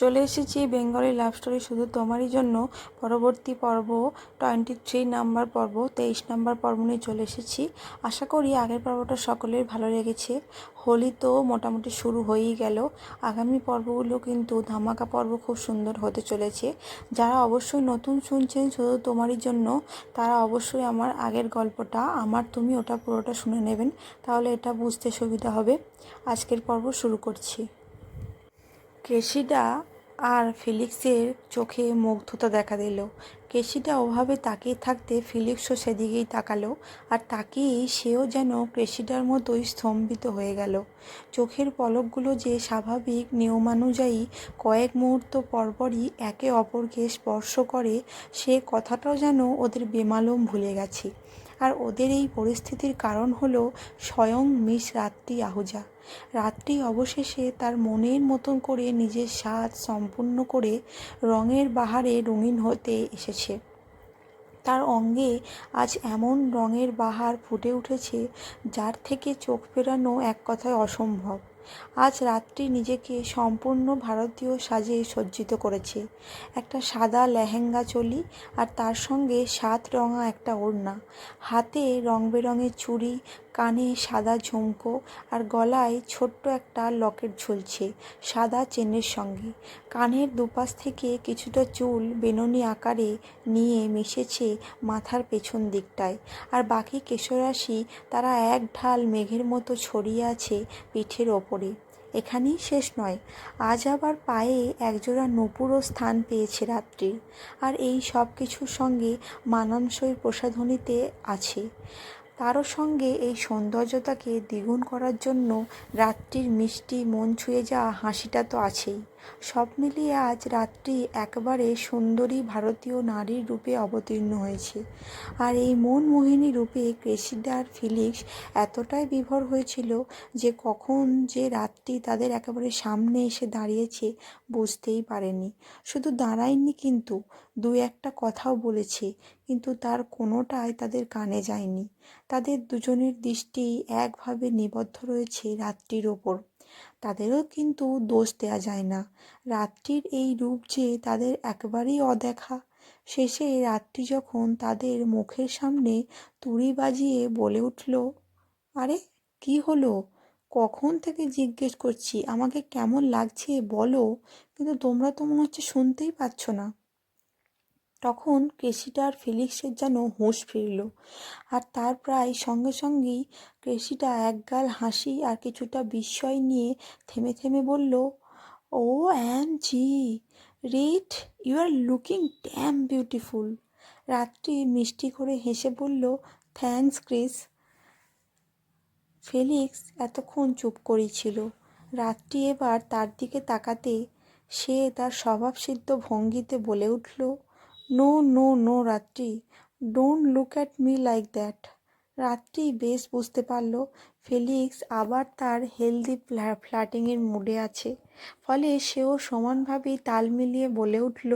চলে এসেছি Bengali love story শুধু তোমারই জন্য। পরবর্তী পর্ব টোয়েন্টি থ্রি নাম্বার পর্ব, তেইশ নাম্বার পর্ব নিয়ে চলে এসেছি। আশা করি আগের পর্বটা সকলের ভালো লেগেছে। হোলি তো মোটামুটি শুরু হয়েই গেল। আগামী পর্বগুলো কিন্তু ধামাকা পর্ব খুব সুন্দর হতে চলেছে। যারা অবশ্যই নতুন শুনছেন শুধু তোমারই জন্য, তারা অবশ্যই আমার আগের গল্পটা, আমার তুমি ওটা পুরোটা শুনে নেবেন, তাহলে এটা বুঝতে সুবিধা হবে। আজকের পর্ব শুরু করছি। কেশিডা আর ফিলিক্সের চোখে মুগ্ধতা দেখা দিল। কেশিডা ওভাবে তাকিয়ে থাকতে ফিলিক্সও সেদিকেই তাকালো আর তাকিয়েই সেও যেন কেশিডার মতোই স্তম্ভিত হয়ে গেল। চোখের পলকগুলো যে স্বাভাবিক নিয়মানুযায়ী কয়েক মুহূর্ত পরপরই একে অপরকে স্পর্শ করে, সে কথাটাও যেন ওদের বেমালুম ভুলে গেছে। আর ওদের এই পরিস্থিতির কারণ হলো স্বয়ং মিস রাত্রি আহুজা। রাত্রি অবশেষে তার মনের মতন করে নিজের স্বাদ সম্পূর্ণ করে রঙের বাহারে রঙিন হতে এসেছে। তার অঙ্গে আজ এমন রঙের বাহার ফুটে উঠেছে যার থেকে চোখ ফেরানো এক কথায় অসম্ভব। আজ রাত্রি নিজেকে সম্পূর্ণ ভারতীয় সাজে সজ্জিত করেছে। একটা সাদা লেহেঙ্গা চলি আর তার সঙ্গে সাত রঙা একটা ওড়না। হাতে রং বেরঙের চুড়ি কানে সাদা ঝুমকো আর গলায় ছোট্ট একটা লকেট ঝুলছে, সাদা চেনের সঙ্গে। কানের দুপাশ থেকে কিছুটা চুল বেননি আকারে নিয়ে মিশেছে মাথার পেছন দিকটায়। আর বাকি কেশরাশি তারা এক ঢাল মেঘের মতো ছড়িয়ে আছে পিঠের ওপরে। এখানেই শেষ নয়, আজ আবার পায়ে একজোড়া নূপুরও স্থান পেয়েছে রাত্রির। আর এই সব কিছুর সঙ্গে মানানসই প্রসাধনীতে আছে। তারও সঙ্গে এই সৌন্দর্যতাকে দ্বিগুণ করার জন্য রাত্রির মিষ্টি মন ছুঁয়ে যাওয়া হাসিটা তো আছেই। সব মিলিয়ে আজ রাত্রি একবারে সুন্দরী ভারতীয় নারীর রূপে অবতীর্ণ হয়েছে। আর এই মন মোহিনী রূপে ক্রেসিডা ফিলিক্স এতটাই বিভোর হয়েছিল যে কখন যে রাত্রি তাদের একেবারে সামনে এসে দাঁড়িয়েছে বুঝতেই পারেনি। শুধু দাঁড়ায়নি কিন্তু দু একটা কথাও বলেছে, কিন্তু তার কোনোটাই তাদের কানে যায়নি। তাদের দুজনের দৃষ্টি একভাবে নিবদ্ধ রয়েছে রাত্রির ওপর। তাদেরও কিন্তু দোষ দেওয়া যায় না। রাত্রির এই রূপ যে তাদের একবারেই অদেখা, শেষে রাত্রি যখন তাদের মুখের সামনে তুড়ি বাজিয়ে বলে উঠল, আরে, কি হলো? কখন থেকে জিজ্ঞেস করছি? আমাকে কেমন লাগছে বলো, কিন্তু তোমরা তো মনে হচ্ছে শুনতেই পাচ্ছ না। তখন কেসিটা আর ফিলিক্সের যেন হুঁশ ফিরল। আর তার প্রায় সঙ্গে সঙ্গেই কেসিটা একগাল হাসি আর কিছুটা বিস্ময় নিয়ে থেমে থেমে বলল, O M G writ, you are looking damn beautiful. Ratri মিষ্টি করে হেসে বলল, থ্যাঙ্কস, ক্রিস। ফেলিক্স এতক্ষণ চুপ করেছিল রাত্রি এবার তার দিকে তাকাতে সে তার স্বভাবসিদ্ধ ভঙ্গিতে বলে উঠল no no no, Ratri. Don't look at me like that. Ratri বেশ বুঝতে পারল, ফেলিক্স আবার তার হেলদি ফ্ল্যাটিংয়ের মুডে আছে। ফলে সেও সমানভাবেই তাল মিলিয়ে বলে উঠল,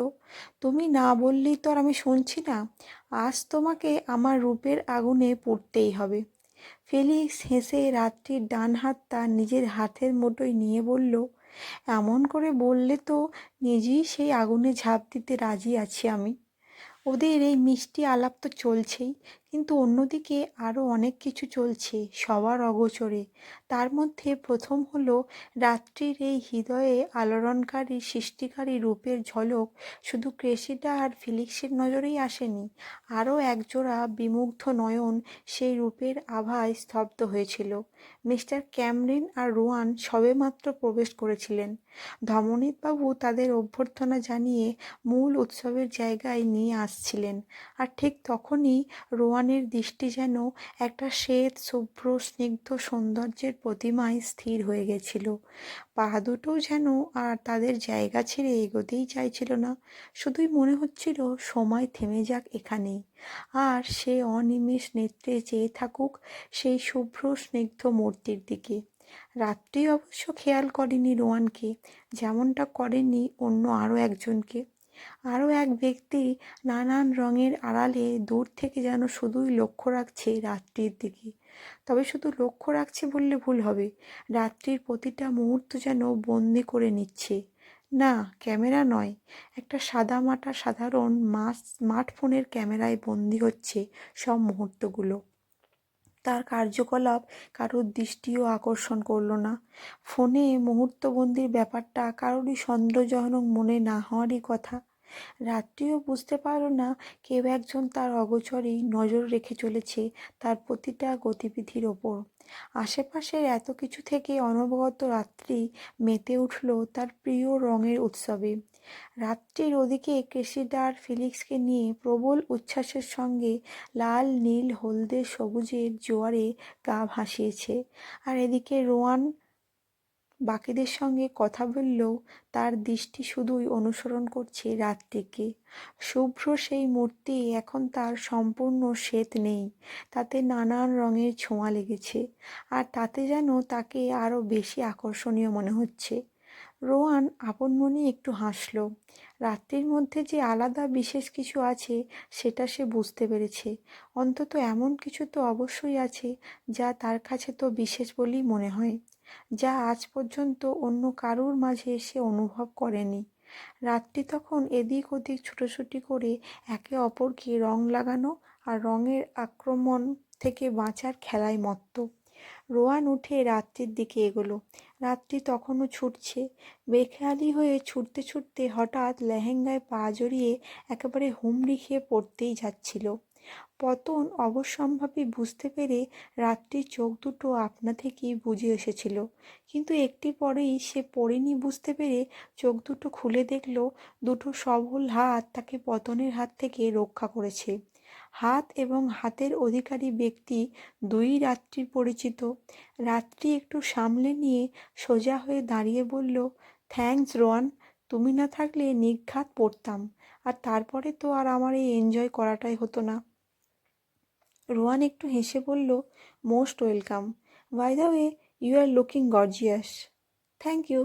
তুমি না বললেই তো আর আমি শুনছি না। আজ তোমাকে আমার রূপের আগুনে পুড়তেই হবে। ফেলিক্স হেসে রাত্রির ডান হাতটা নিজের হাতের মুঠোয় নিয়ে বলল, এমন করে বললে তো নিজেই সেই আগুনে ঝাঁপ দিতে রাজি আছি আমি। ওদের এই মিষ্টি আলাপ তো চলছেই। কিন্তু অন্যদিকে আরও অনেক কিছু চলছে সবার অগোচরে। তার মধ্যে প্রথম হলো, রাত্রির এই হৃদয়ে আলোড়নকারী, সৃষ্টিকারী রূপের ঝলক শুধু ক্রেসিডা আর ফিলিক্সের নজরেই আসেনি। আরও একজোড়া বিমুগ্ধ নয়ন সেই রূপের আভায় স্তব্ধ হয়েছিল। মিস্টার ক্যামরিন আর রোয়ান সবেমাত্র প্রবেশ করেছিলেন। ধমনীতবাবু তাদের অভ্যর্থনা জানিয়ে মূল উৎসবের জায়গায় নিয়ে আসছিলেন। আর ঠিক তখনই রোয়ানের দৃষ্টি যেন একটা শ্বেত, শুভ্র, স্নিগ্ধ সৌন্দর্যের প্রতিমায় স্থির হয়ে গেছিল। পা দুটোও যেন আর তাদের জায়গা ছেড়ে এগোতেই চাইছিল না। শুধুই মনে হচ্ছিল সময় থেমে যাক এখানেই আর সে অনিমেষ নেত্রে চেয়ে থাকুক সেই শুভ্র, স্নিগ্ধ মূর্তির দিকে। রাত্রি অবশ্য খেয়াল করেনি রোয়ানকে, যেমনটা করেনি অন্য আরও একজনকে। আরও এক ব্যক্তি নানান রঙের আড়ালে দূর থেকে যেন শুধুই লক্ষ্য রাখছে রাত্রির দিকে। তবে শুধু লক্ষ্য রাখছে বললে ভুল হবে। রাত্রির প্রতিটা মুহূর্ত যেন বন্দি করে নিচ্ছে। না, ক্যামেরা নয়। একটা সাদামাটা সাধারণ মাস, স্মার্টফোনের ক্যামেরায় বন্দি হচ্ছে সব মুহূর্তগুলো। তার কার্যকলাপ কারোর দৃষ্টিও আকর্ষণ করল না। ফোনে মুহূর্তবন্দির ব্যাপারটা কারোরই সন্দেহজনক মনে না হওয়ারই কথা। রাত্রিও বুঝতে পারল না কেউ একজন তার অগোচরেই নজর রেখে চলেছে তার প্রতিটা গতিবিধির ওপর। আশেপাশের এত কিছু থেকে অনবগত রাত্রি মেতে উঠল তার প্রিয় রঙের উৎসবে। রাত্রির ওদিকে ক্রেসিডার ফিলিক্সকে নিয়ে প্রবল উচ্ছ্বাসের সঙ্গে লাল, নীল, হলদে, সবুজের জোয়ারে গা ভাসিয়েছে। আর এদিকে রোয়ান বাকিদের সঙ্গে কথা বললেও তার দৃষ্টি শুধুই অনুসরণ করছে রাতটিকে শুভ্র সেই মূর্তি এখন তার সম্পূর্ণ শ্বেত নেই, তাতে নানান রঙের ছোঁয়া লেগেছে, আর তাতে যেন তাকে আরও বেশি আকর্ষণীয় মনে হচ্ছে। রোয়ান আপন মনে একটু হাসল। রাত্রির মধ্যে যে আলাদা বিশেষ কিছু আছে, সেটা সে বুঝতে পেরেছে। অন্তত এমন কিছু তো অবশ্যই আছে, যা তার কাছে তো বিশেষ বলেই মনে হয়, যা আজ পর্যন্ত অন্য কারুর মাঝে সে অনুভব করেনি। রাত্রি তখন এদিক ওদিক ছুটোছুটি করে একে অপরকে রং লাগানো আর রঙের আক্রমণ থেকে বাঁচার খেলায় মত্ত। রোয়ান উঠে রাত্রির দিকে এগোলো। রাত্রি তখনও ছুটছে। বেখেয়ালি হয়ে ছুটতে ছুটতে হঠাৎ লেহেঙ্গায় পা জড়িয়ে একেবারে হুমড়ি খেয়ে পড়তেই যাচ্ছিল। পতন অবশ্যম্ভাবী বুঝতে পেরে রাত্রির চোখ দুটো আপনা থেকেই বুঝে এসেছিল। কিন্তু একটি পরেই সে পড়েনি বুঝতে পেরে চোখ দুটো খুলে দেখল, দুটো সবল হাত তাকে পতনের হাত থেকে রক্ষা করেছে। হাত এবং হাতের অধিকারী ব্যক্তি দুই রাত্রি পরিচিত। রাত্রি একটু সামলে নিয়ে সোজা হয়ে দাঁড়িয়ে বলল, থ্যাঙ্কস রোয়ান, তুমি না থাকলে নিঘাত পড়তাম। আর তারপরে তো আর আমার এই এনজয় করাটাই হতো না। রোয়ান একটু হেসে বলল, most welcome. By the way, you are looking gorgeous. Thank you.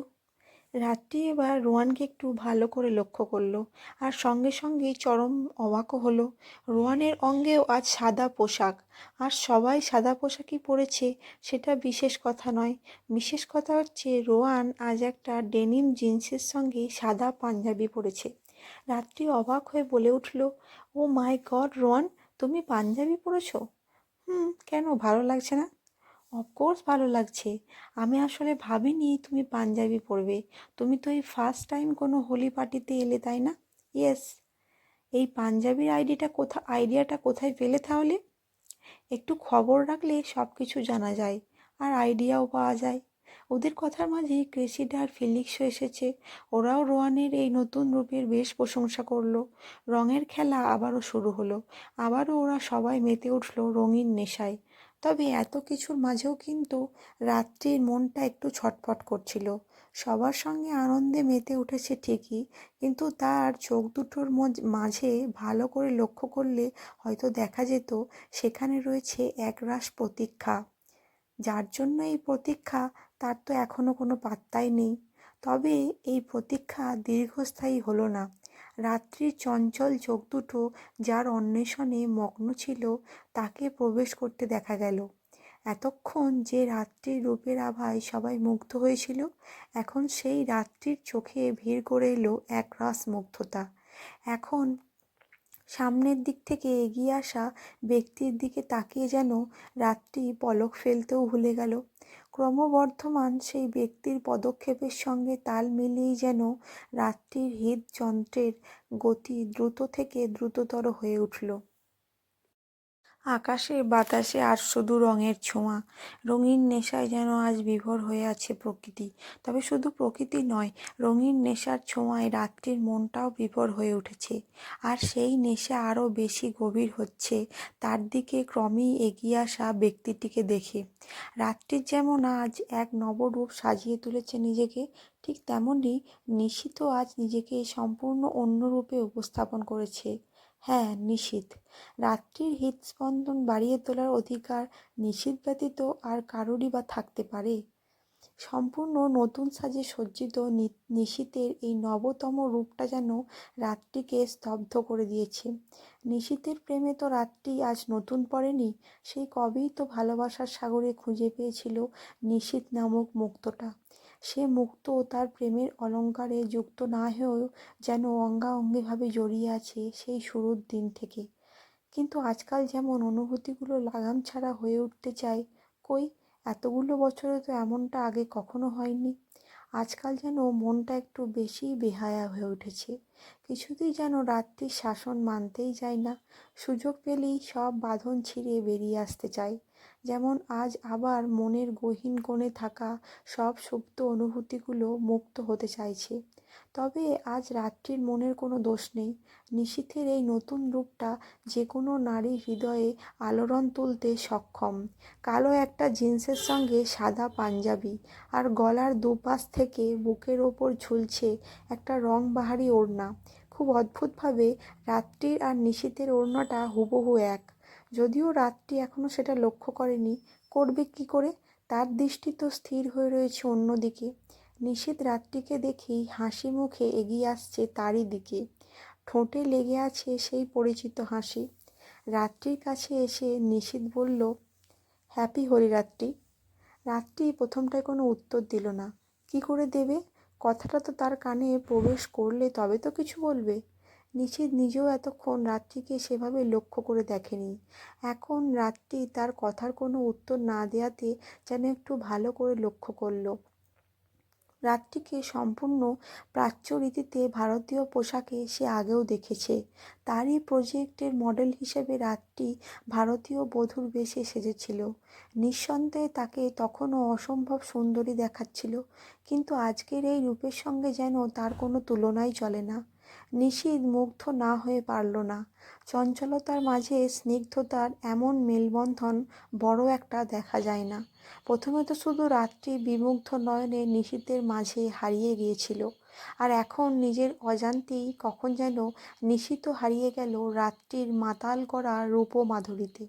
Ratri এবার রোয়ানকে একটু ভালো করে লক্ষ্য করল আর সঙ্গে সঙ্গেই চরম অবাকও হলো। রোয়ানের অঙ্গেও আজ সাদা পোশাক। আর সবাই সাদা পোশাকই পরেছে সেটা বিশেষ কথা নয়। বিশেষ কথা হচ্ছে রোয়ান আজ একটা ডেনিম জিন্সের সঙ্গে সাদা পাঞ্জাবি পরেছে। রাত্রি অবাক হয়ে বলে উঠল, ও মাই গড রোয়ান, তুমি পাঞ্জাবি পরেছ? হুম, কেন? ভালো লাগছে না? অফকোর্স ভালো লাগছে। আমি আসলে ভাবিনি তুমি পাঞ্জাবি পরবে। তুমি তো এই ফার্স্ট টাইম কোনো হোলি পার্টিতে এলে, তাই না? ইয়েস এই পাঞ্জাবির আইডিটা কোথা, আইডিয়াটা কোথায় পেলে তাহলে? একটু খবর রাখলে সব কিছু জানা যায় আর আইডিয়াও পাওয়া যায়। ওদের কথার মাঝেই ক্রেসিডা আর ফিলিক্সও এসেছে। ওরাও রোয়ানের এই নতুন রূপের বেশ প্রশংসা করল। রঙের খেলা আবারও শুরু হলো। আবারও ওরা সবাই মেতে উঠল রঙিন নেশায়। তবে এত কিছুর মাঝেও কিন্তু রাত্রির মনটা একটু ছটফট করছিল। সবার সঙ্গে আনন্দে মেতে উঠেছে ঠিকই, কিন্তু তার চোখ দুটোর মাঝে ভালো করে লক্ষ্য করলে হয়তো দেখা যেত সেখানে রয়েছে একরাশ প্রতীক্ষা। যার জন্য এই প্রতীক্ষা তার তো এখনও কোনো পাত্তাই নেই। তবে এই প্রতীক্ষা দীর্ঘস্থায়ী হলো না। রাত্রির চঞ্চল চোখ দুটো যার অন্বেষণে মগ্ন ছিল, তাকে প্রবেশ করতে দেখা গেল। এতক্ষণ যে রাত্রির রূপের আভায় সবাই মুগ্ধ হয়েছিল, এখন সেই রাত্রির চোখে ভিড় করে এলো এক রাস মুগ্ধতা এখন সামনের দিক থেকে এগিয়ে আসা ব্যক্তির দিকে তাকিয়ে যেন রাত্রি পলক ফেলতেও ভুলে গেল। ক্রমবর্ধমান সেই ব্যক্তির পদক্ষেপের সঙ্গে তাল মিলিয়েই যেন রাত্রির হৃদযন্ত্রের গতি দ্রুত থেকে দ্রুততর হয়ে উঠল। আকাশে, বাতাসে আর শুধু রঙের ছোঁয়া। রঙিন নেশায় যেন আজ বিভোর হয়ে আছে প্রকৃতি। তবে শুধু প্রকৃতি নয়, রঙিন নেশার ছোঁয়ায় রাত্রির মনটাও বিভোর হয়ে উঠেছে। আর সেই নেশা আরও বেশি গভীর হচ্ছে, তার দিকে ক্রমেই এগিয়ে আসা ব্যক্তিটিকে দেখে। রাত্রির যেমন আজ এক নবরূপ সাজিয়ে তুলেছে নিজেকে, ঠিক তেমনই নিশিত আজ নিজেকে সম্পূর্ণ অন্য রূপে উপস্থাপন করেছে। হ্যাঁ নিশীথ রাত্রির হৃদস্পন্দন বাড়িয়ে তোলার অধিকার নিশীথ ব্যতীত আর কারোরই বা থাকতে পারে? সম্পূর্ণ নতুন সাজে সজ্জিত নিশীথের এই নবতম রূপটা যেন রাত্রিকে স্তব্ধ করে দিয়েছে। নিশীথের প্রেমে তো রাত্রি আজ নতুন পড়েনি, সেই কবেই তো ভালোবাসার সাগরে খুঁজে পেয়েছিল নিশীথ নামক মুক্তটা। সে মুক্ত তার প্রেমের অলঙ্কারে যুক্ত না হয়েও যেন অঙ্গাঅঙ্গিভাবে জড়িয়ে আছে সেই শুরুর দিন থেকে। কিন্তু আজকাল যেমন অনুভূতিগুলো লাগাম ছাড়া হয়ে উঠতে চায়, কই, এতগুলো বছরে তো এমনটা আগে কখনো হয়নি। আজকাল যেন মনটা একটু বেশিই বেহায়া হয়ে উঠেছে। কিছুতেই যেন রাত্রির শাসন মানতেই যায় না। সুযোগ পেলেই সব বাঁধন ছিঁড়ে বেরিয়ে আসতে চায়। যেমন আজ আবার মনের গহীন কোণে থাকা সব সুপ্ত অনুভূতিগুলো মুক্ত হতে চাইছে। তবে আজ রাত্রির মনের কোনো দোষ নেই। নিশীথের এই নতুন রূপটা যে কোনো নারী হৃদয়ে আলোড়ন তুলতে সক্ষম। কালো একটা জিন্সের সঙ্গে সাদা পাঞ্জাবি আর গলার দুপাশ থেকে বুকের ওপর ঝুলছে একটা রং বাহারি ওড়না। খুব অদ্ভুতভাবে রাত্রির আর নিশীথের ওড়নাটা হুবহু এক। যদিও রাত্রি এখনও সেটা লক্ষ্য করেনি, করবে কি করে? তার দৃষ্টি তো স্থির হয়ে রয়েছে অন্যদিকে। নিশীথ রাত্রিকে দেখেই হাসি মুখে এগিয়ে আসছে তারই দিকে। ঠোঁটে লেগে আছে সেই পরিচিত হাসি। রাত্রির কাছে এসে নিশীথ বলল, হ্যাপি হলি রাত্রি। রাত্রি প্রথমটায় কোনো উত্তর দিল না। কি করে দেবে? কথাটা তো তার কানে প্রবেশ করলে তবে তো কিছু বলবে। নিশীথ নিজেও এতক্ষণ রাত্রিকে সেভাবে লক্ষ্য করে দেখেনি। এখন রাত্রি তার কথার কোনো উত্তর না দেওয়াতে যেন একটু ভালো করে লক্ষ্য করল। রাত্রিকে সম্পূর্ণ প্রাচ্য রীতিতে ভারতীয় পোশাকে সে আগেও দেখেছে। তারই প্রজেক্টের মডেল হিসেবে রাত্রি ভারতীয় বধূর বেশে সেজেছিল। নিঃসন্দেহে তাকে তখনও অসম্ভব সুন্দরী দেখাচ্ছিল, কিন্তু আজকের এই রূপের সঙ্গে যেন তার কোনো তুলনাই চলে না। নিশীথ মুগ্ধ না হয়ে পারল না। চঞ্চলতার মাঝে স্নিগ্ধতার এমন মেলবন্ধন বড় একটা দেখা যায় না। প্রথমে তো শুধু রাত্রি বিমুগ্ধ নয়নে নিশীথের মাঝে হারিয়ে গিয়েছিল, আর এখন নিজের অজান্তেই কখন যেন নিশীথ হারিয়ে গেল রাত্রির মাতাল করা রূপ মাধুরীতে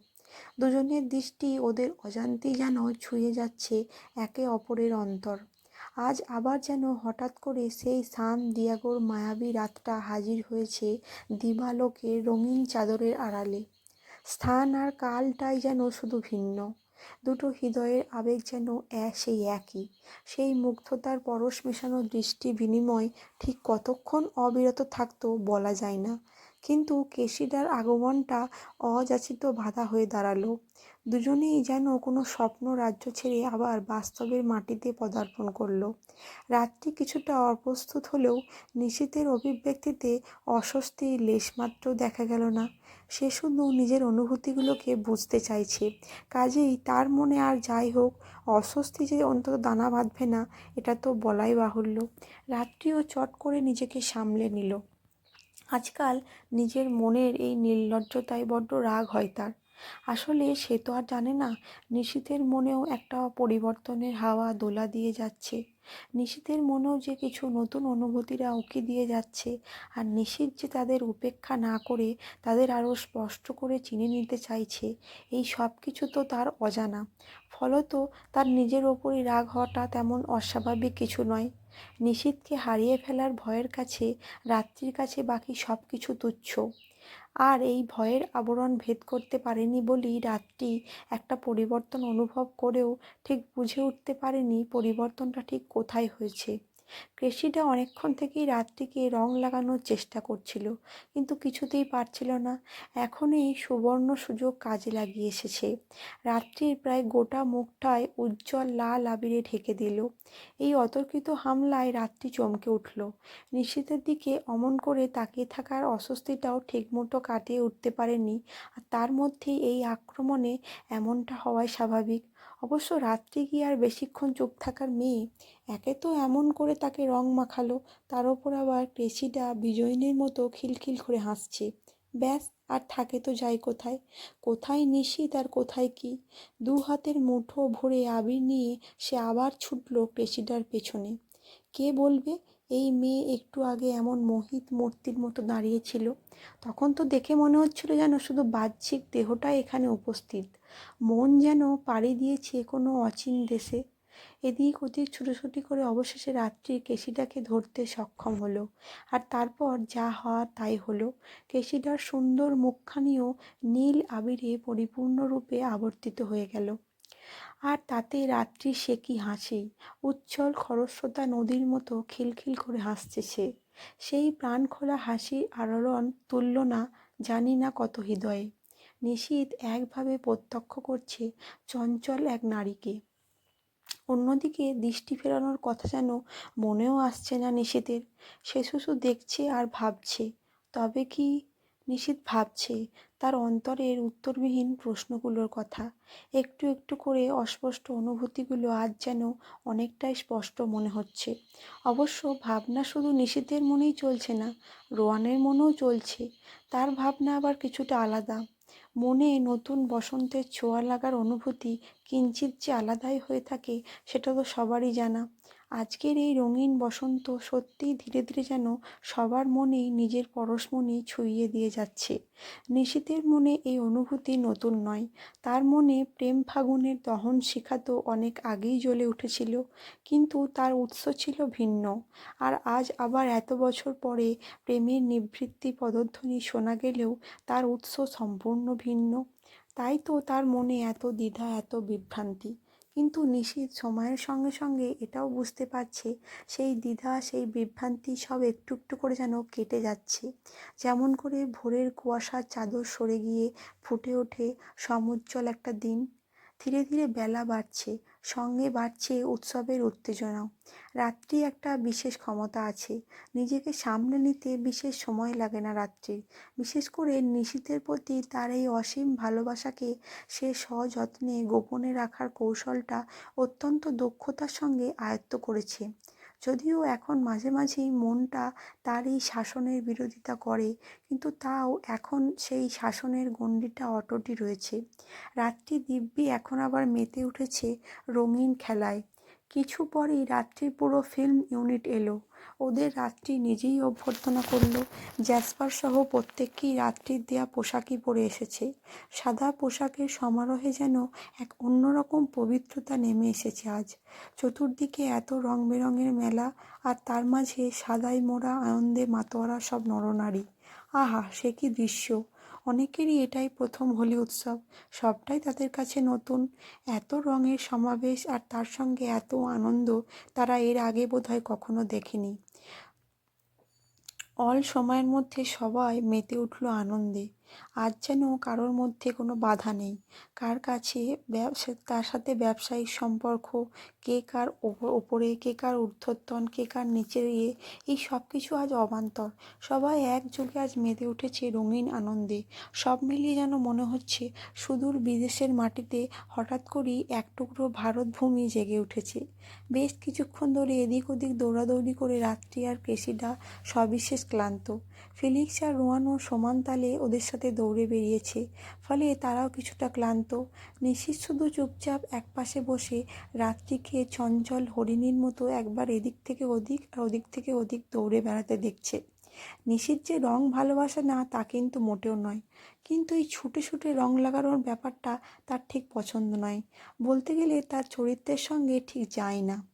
দুজনের দৃষ্টি ওদের অজান্তেই যেন ছুঁয়ে যাচ্ছে একে অপরের অন্তর। আজ আবার যেন হঠাৎ করে সেই সান দিয়াগোর মায়াবী রাতটা হাজির হয়েছে দিবালোকের রঙিন চাদরের আড়ালে। স্থান আর কালটাই যেন শুধু ভিন্ন। দুটো হৃদয়ের আবেগ যেন সেই একই। সেই মুগ্ধতার পরশ মেশানো দৃষ্টি বিনিময় ঠিক কতক্ষণ অবিরত থাকতো বলা যায় না। কিন্তু কেশিদার আগমনটা অযাচিত বাধা হয়ে দাঁড়াল। দুজনেই যেন কোনো স্বপ্ন রাজ্য ছেড়ে আবার বাস্তবের মাটিতে পদার্পণ করল। রাত্রি কিছুটা অপ্রস্তুত হলেও নিশীথের অভিব্যক্তিতে অস্বস্তির লেশমাত্র দেখা গেল না। সে শুধু নিজের অনুভূতিগুলোকে বুঝতে চাইছে। কাজেই তার মনে আর যাই হোক, অস্বস্তি যে অন্তত দানা বাঁধবে না, এটা তো বলাই বাহুল্য। রাত্রিও চট করে নিজেকে সামলে নিল। আজকাল নিজের মনের এই নির্লজ্জতায় বড্ড রাগ হয় তার। আসলে সে তো আর জানে না, নিশীথের মনেও একটা পরিবর্তনের হাওয়া দোলা দিয়ে যাচ্ছে। নিশীথের মনেও যে কিছু নতুন অনুভূতিরা উঁকি দিয়ে যাচ্ছে, আর নিশীথ যে তাদের উপেক্ষা না করে তাদের আরও স্পষ্ট করে চিনে নিতে চাইছে, এই সব কিছু তো তার অজানা। ফলত তার নিজের ওপরই রাগ হওয়াটা তেমন অস্বাভাবিক কিছু নয়। নিশীথকে হারিয়ে ফেলার ভয়ের কাছে, রাত্রির কাছে বাকি সব কিছু তুচ্ছ। আর এই ভয়ের আবরণ ভেদ করতে পারেনি বলেই রাতটি একটা পরিবর্তন অনুভব করেও ঠিক বুঝে উঠতে পারেনি পরিবর্তনটা ঠিক কোথায় হয়েছে। ক্রেসিটা অনেকক্ষণ থেকেই রাত্রিকে রং লাগানোর চেষ্টা করছিল, কিন্তু কিছুতেই পারছিল না। এখন এই সুবর্ণ সুযোগ কাজে লাগিয়ে এসেছে। রাত্রির প্রায় গোটা মুখটায় উজ্জ্বল লাল আবিরে ঢেকে দিল। এই অতর্কিত হামলায় রাত্রি চমকে উঠল। নিশ্চিতের দিকে অমন করে তাকিয়ে থাকার অস্বস্তিটাও ঠিকমতো কাটিয়ে উঠতে পারেনি, আর তার মধ্যেই এই আক্রমণে এমনটা হওয়াই স্বাভাবিক। অবশ্য রাত্রি কি আর বেশিক্ষণ চুপ থাকার মেয়ে একে তো এমন করে তাকে রং মাখালো, তার ওপর আবার টেসিটা বিজয়িনীর মতো খিলখিল করে হাসছে। ব্যাস, আর থাকে তো যাই কোথায়? কোথায় নিশীত আর কোথায় কি? দু হাতের মুঠো ভরে আবির নিয়ে সে আবার ছুটল টেসিটার পেছনে। কে বলবে, এই মেয়ে একটু আগে এমন মোহিত মূর্তির মতো দাঁড়িয়েছিল। তখন তো দেখে মনে হচ্ছিল যেন শুধু বাহ্যিক দেহটাই এখানে উপস্থিত। মন যেন পাড়ি দিয়েছে কোনো অচিন দেশে। এদিক ওদিক ছুটোছুটি করে অবশেষে রাত্রি কেশিটাকে ধরতে সক্ষম হলো। আর তারপর যা হওয়ার তাই হলো। কেশিটার সুন্দর মুখখানিও নীল আবিরে পরিপূর্ণরূপে আবর্তিত হয়ে গেল। আর তাতে রাত্রি সে কি হাসি। উজ্জ্বল খরস্রোতা নদীর মতো খিলখিল করে হাসছে সে। সেই প্রাণখোলা হাসির আলোড়ন তুল্য না, জানি না কত হৃদয়ে। নিশীথ একভাবে প্রত্যক্ষ করছে চঞ্চল এক নারীকে। অন্যদিকে দৃষ্টি ফেরানোর কথা যেন মনেও আসছে না নিশীথের সে শুধু দেখছে আর ভাবছে। তবে কি নিশীথ ভাবছে? তার অন্তরের উত্তরবিহীন প্রশ্নগুলোর কথা। একটু একটু করে অস্পষ্ট অনুভূতিগুলো আজ যেন অনেকটাই স্পষ্ট মনে হচ্ছে। অবশ্য ভাবনা শুধু নিশীথের মনেই চলছে না, রোয়ানের মনেও চলছে। তার ভাবনা আবার কিছুটা আলাদা। মনে নতুন বসন্তের ছোঁয়া লাগার অনুভূতি কিঞ্চিত যে আলাদাই হয়ে থাকে, সেটা তো সবারই জানা। আজকের এই রঙিন বসন্ত সত্যিই ধীরে ধীরে যেন সবার মনেই নিজের পরশমণি ছুঁইয়ে দিয়ে যাচ্ছে। নিশীথের মনে এই অনুভূতি নতুন নয়। তার মনে প্রেম ফাগুনের দহন শিখা তো অনেক আগেই জ্বলে উঠেছিল, কিন্তু তার উৎস ছিল ভিন্ন। আর আজ আবার এত বছর পরে প্রেমের নিবৃত্তি পদধ্বনি শোনা গেলেও তার উৎস সম্পূর্ণ ভিন্ন। তাই তো তার মনে এত দ্বিধা, এত বিভ্রান্তি। কিন্তু নিশীত সময়ের সঙ্গে সঙ্গে এটাও বুঝতে পারছে, সেই দ্বিধা, সেই বিভ্রান্তি সব একটু একটু করে যেন কেটে যাচ্ছে। যেমন করে ভোরের কুয়াশার চাদর সরে গিয়ে ফুটে ওঠে সমুজ্জ্বল একটা দিন। ধীরে ধীরে বেলা বাড়ছে, সঙ্গে বাড়ছে উৎসবের উত্তেজনাও। রাত্রি একটা বিশেষ ক্ষমতা আছে, নিজেকে সামলে নিতে বিশেষ সময় লাগে না রাত্রির। বিশেষ করে নিশীথের প্রতি তার এই অসীম ভালোবাসাকে সে সযত্নে গোপনে রাখার কৌশলটা অত্যন্ত দক্ষতার সঙ্গে আয়ত্ত করেছে। যদিও এখন মাঝে মাঝেই মনটা তার এই শাসনের বিরোধিতা করে, কিন্তু তাও এখন সেই শাসনের গণ্ডিটা অটুটই রয়েছে। রাত্রি দিব্যি এখন আবার মেতে উঠেছে রঙিন খেলায়। কিছু পরেই রাত্রির পুরো ফিল্ম ইউনিট এলো। ওদের রাত্রি নিজেই অভ্যর্থনা করল, জ্যাসপার সহ প্রত্যেককেই রাত্রির দেয়া পোশাকই পরে এসেছে। সাদা পোশাকের সমারোহে যেন এক অন্যরকম পবিত্রতা নেমে এসেছে আজ। চতুর্দিকে এত রং বেরঙের মেলা, আর তার মাঝে সাদাই মোড়া আনন্দে মাতোয়ারা সব নরনারী। আহা, সে কি দৃশ্য! অনেকেরই এটাই প্রথম হোলি উৎসব। সবটাই তাদের কাছে নতুন। এত রঙের সমাবেশ আর তার সঙ্গে এত আনন্দ তারা এর আগে বোধহয় কখনো দেখেনি। অল সময়ের মধ্যে সবাই মেতে উঠল আনন্দে। আজ যেন কারোর মধ্যে কোনো বাধা নেই। কার কাছে ব্যবসা, তার সাথে ব্যবসায়িক সম্পর্ক, কে কার ওপরে, কে কার ঊর্ধ্বতন, কে কার নিচে ইয়ে এই সব কিছু আজ অবান্তর। সবাই একযোগে আজ মেতে উঠেছে রঙিন আনন্দে। সব মিলিয়ে যেন মনে হচ্ছে সুদূর বিদেশের মাটিতে হঠাৎ করেই এক টুকরো ভারত ভূমি জেগে উঠেছে। বেশ কিছুক্ষণ ধরে এদিক ওদিক দৌড়াদৌড়ি করে রাত্রি আর কেসিডা সবিশেষ ক্লান্ত। ফিলিক্স আর রোয়ানও সমান তালে ওদের সাথে দৌড়ে বেরিয়েছে। ফলে তারাও কিছুটা ক্লান্ত। নিশীথ শুধু চুপচাপ একপাশে বসে রাত্রিকে চঞ্চল হরিণীর মতো একবার এদিক থেকে ওদিক আর ওদিক থেকে ওদিক দৌড়ে বেড়াতে দেখছে। নিশীথ যে রং ভালোবাসে না, তা কিন্তু মোটেও নয়। কিন্তু এই ছুটে ছুটে রং লাগানোর ব্যাপারটা তার ঠিক পছন্দ নয়। বলতে গেলে তার চরিত্রের সঙ্গে ঠিক যায় না।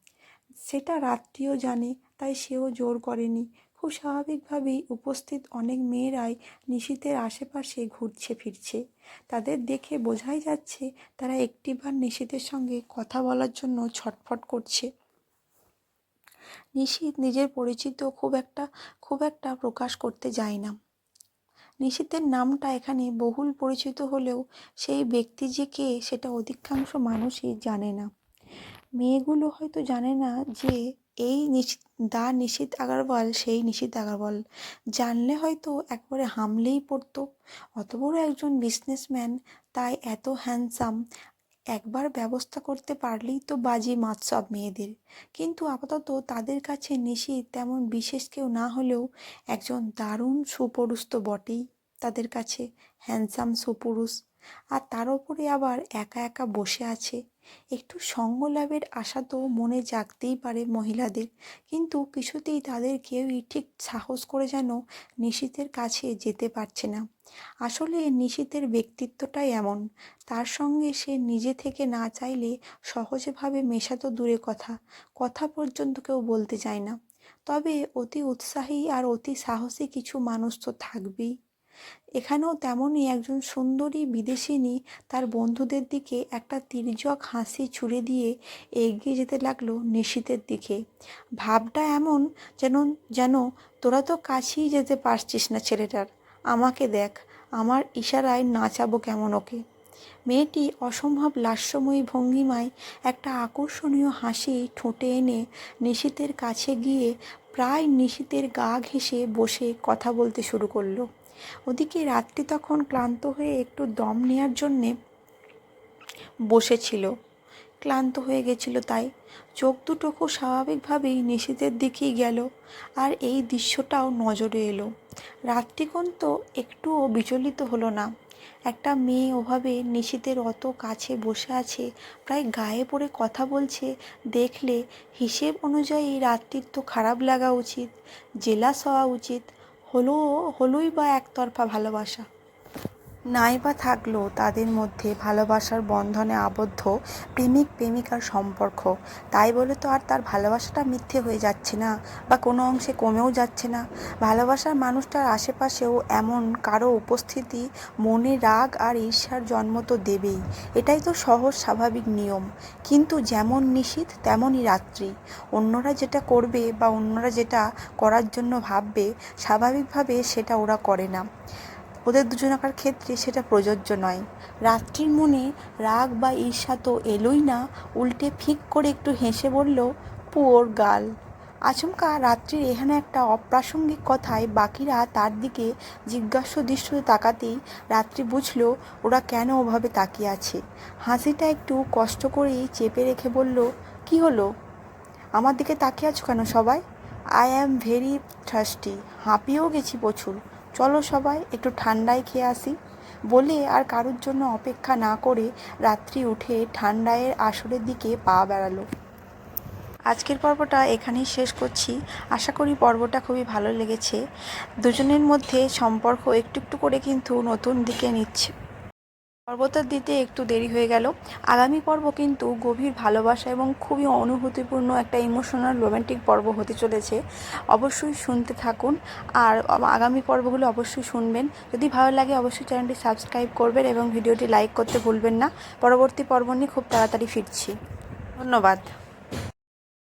সেটা রাত্রিও জানে, তাই সেও জোর করেনি। খুব স্বাভাবিকভাবেই উপস্থিত অনেক মেয়েরাই নিশীথের আশেপাশে ঘুরছে ফিরছে। তাদের দেখে বোঝাই যাচ্ছে তারা একটিবার নিশীথের সঙ্গে কথা বলার জন্য ছটফট করছে। নিশীথ নিজের পরিচিত খুব একটা খুব একটা প্রকাশ করতে যায় না। নিশীথের নামটা এখানে বহুল পরিচিত হলেও সেই ব্যক্তি যে কে সেটা অধিকাংশ মানুষই জানে না। মেয়েগুলো হয়তো জানে না যে এই নিশীথ দা নিশীথ আগরওয়াল, সেই নিশীথ আগরওয়াল। জানলে হয়তো একবারে হামলেই পড়তো। অত বড় একজন বিজনেসম্যান তাই এত হ্যান্ডসাম একবার ব্যবস্থা করতে পারলেই তো বাজি মাছ সব মেয়েদের। কিন্তু আপাতত তাদের কাছে নিশীথ তেমন বিশেষ কেউ না হলেও একজন দারুণ সুপুরুষ তো বটেই তাদের কাছে হ্যান্ডসাম সুপুরুষ। আর তার ওপরে আবার একা একা বসে আছে। একটু সঙ্গ লাভের আশা তো মনে জাগতেই পারে মহিলাদের। কিন্তু কিছুতেই তাদের কেউই ঠিক সাহস করে যেন নিশীথের কাছে যেতে পারছে না। আসলে নিশীথের ব্যক্তিত্বটাই এমন। তার সঙ্গে সে নিজে থেকে না চাইলে সহজেভাবে মেশা তো দূরে কথা কথা পর্যন্ত কেউ বলতে চায় না। তবে অতি উৎসাহী আর অতি সাহসী কিছু মানুষ তো থাকবেই। এখানেও তেমনই একজন সুন্দরী বিদেশিনী তার বন্ধুদের দিকে একটা তির্যক হাসি ছুড়ে দিয়ে এগিয়ে যেতে লাগল নিশীতের দিকে। ভাবটা এমন যেন যেন তোরা তো কাছেই যেতে পারছিস না ছেলেটার। আমাকে দেখ, আমার ইশারায় নাচাবো কেমন ওকে। মেয়েটি অসম্ভব লাস্যময়ী ভঙ্গিমায় একটা আকর্ষণীয় হাসি ঠোঁটে এনে নিশীতের কাছে গিয়ে প্রায় নিশীতের গা ঘেঁষে বসে কথা বলতে শুরু করল। ওদিকে রাত্রি তখন ক্লান্ত হয়ে একটু দম নেওয়ার জন্যে বসেছিল। ক্লান্ত হয়ে গেছিল তাই। চোখ দুটো খুব স্বাভাবিকভাবেই নিশীতের দিকেই গেল আর এই দৃশ্যটাও নজরে এলো। রাত্রিকোণ তো একটুও বিচলিত হলো না। একটা মেয়ে ওভাবে নিশীতের অত কাছে বসে আছে, প্রায় গায়ে পড়ে কথা বলছে, দেখলে হিসেব অনুযায়ী রাত্রির তো খারাপ লাগা উচিত, জেলাস হওয়া উচিত হলো হলোই বা একতরফা ভালোবাসা। নাই বা থাকল তাদের মধ্যে ভালোবাসার বন্ধনে আবদ্ধ প্রেমিক প্রেমিকার সম্পর্ক। তাই বলে তো আর তার ভালোবাসাটা মিথ্যে হয়ে যাচ্ছে না বা কোনো অংশে কমেও যাচ্ছে না। ভালোবাসার মানুষটার আশেপাশেও এমন কারও উপস্থিতি, মনে রাগ আর ঈর্ষার জন্ম তো দেবেই। এটাই তো সহজ স্বাভাবিক নিয়ম। কিন্তু যেমন নিশীথ, তেমনই রাত্রি। অন্যরা যেটা করবে বা অন্যরা যেটা করার জন্য ভাববে, স্বাভাবিকভাবে সেটা ওরা করে না। ওদের দুজনাকার ক্ষেত্রে সেটা প্রযোজ্য নয়। রাত্রির মনে রাগ বা ঈর্ষা তো এলোই না, উল্টে ফিক করে একটু হেসে বলল, পুয়োর গাল। আচমকা রাত্রির এখানে একটা অপ্রাসঙ্গিক কথায় বাকিরা তার দিকে জিজ্ঞাস্য দৃষ্টিতে তাকাতেই রাত্রি বুঝল, ওরা কেন ওভাবে তাকিয়ে আছে? হাসিটা একটু কষ্ট করেই চেপে রেখে বলল, কি হলো? আমার দিকে তাকিয়ে আছো কেন সবাই? আই অ্যাম ভেরি থার্স্টি হাঁপিয়েও গেছি প্রচুর। চলো সবাই একটু ঠান্ডায় খেয়ে আসি। বলে আর কারোর জন্য অপেক্ষা না করে রাত্রি উঠে ঠান্ডায়ের আসরের দিকে পা বেড়ালো। আজকের পর্বটা এখানেই শেষ করছি। আশা করি পর্বটা খুবই ভালো লেগেছে। দুজনের মধ্যে সম্পর্ক একটু একটু করে কিন্তু নতুন দিকে নিচ্ছে। পর্বটা দিতে একটু দেরি হয়ে গেল। আগামী পর্ব কিন্তু গভীর ভালোবাসা এবং খুবই অনুভূতিপূর্ণ একটা ইমোশনাল রোম্যান্টিক পর্ব হতে চলেছে। অবশ্যই শুনতে থাকুন। আর আগামী পর্বগুলো অবশ্যই শুনবেন। যদি ভালো লাগে অবশ্যই চ্যানেলটি সাবস্ক্রাইব করবেন এবং ভিডিওটি লাইক করতে ভুলবেন না। পরবর্তী পর্ব নিয়ে খুব তাড়াতাড়ি ফিরছি। ধন্যবাদ।